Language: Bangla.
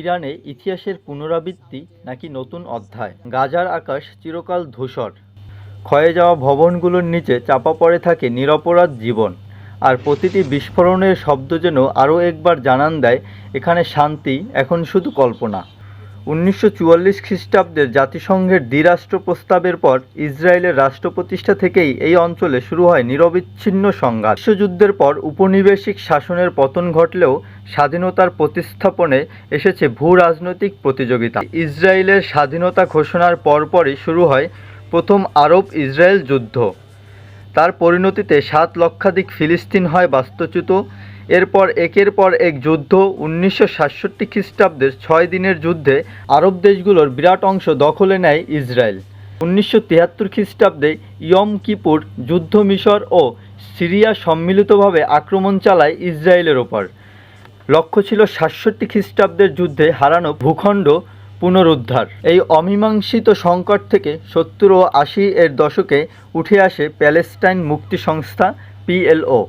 ইরানে ইতিহাসের পুনরাবৃত্তি নাকি নতুন অধ্যায়? গাজার আকাশ চিরকাল ধূসর। ক্ষয়ে যাওয়া ভবনগুলোর নিচে চাপা পড়ে থাকে নিরপরাধ জীবন। আর প্রতিটি বিস্ফোরণের শব্দ যেন আরও একবার জানান দেয়, এখানে শান্তি এখন শুধু কল্পনা। উনিশশো চুয়াল্লিশ খ্রিস্টাব্দের জাতিসংঘের দ্বিরাষ্ট্র প্রস্তাবের পর ইসরায়েলের রাষ্ট্র প্রতিষ্ঠা থেকেই এই অঞ্চলে শুরু হয় নিরবিচ্ছিন্ন সংঘাত। বিশ্বযুদ্ধের পর উপনিবেশিক শাসনের পতন ঘটলেও স্বাধীনতার প্রতিস্থাপনে এসেছে ভূ রাজনৈতিক প্রতিযোগিতা। ইসরায়েলের স্বাধীনতা ঘোষণার পরপরই শুরু হয় প্রথম আরব ইসরায়েল যুদ্ধ। তার পরিণতিতে সাত লক্ষাধিক ফিলিস্তিন হয় বাস্তুচ্যুত। এরপর একের পর এক যুদ্ধ উনিশশো সাতষট্টি খ্রিস্টাব্দের ছয় দিনের যুদ্ধে আরব দেশগুলোর বিরাট অংশ দখলে নেয় ইসরায়েল। উনিশশো তিয়াত্তর খ্রিস্টাব্দে ইয়ম কিপুর যুদ্ধ মিশর ও সিরিয়া সম্মিলিতভাবে আক্রমণ চালায় ইসরায়েলের ওপর। লক্ষ্য ছিল সাতষট্টি খ্রিস্টাব্দের যুদ্ধে হারানো ভূখণ্ড পুনরুদ্ধার। এই অমীমাংসিত সংকট থেকে সত্তর ও আশি এর দশকে উঠে আসে প্যালেস্টাইন মুক্তি সংস্থা পিএলও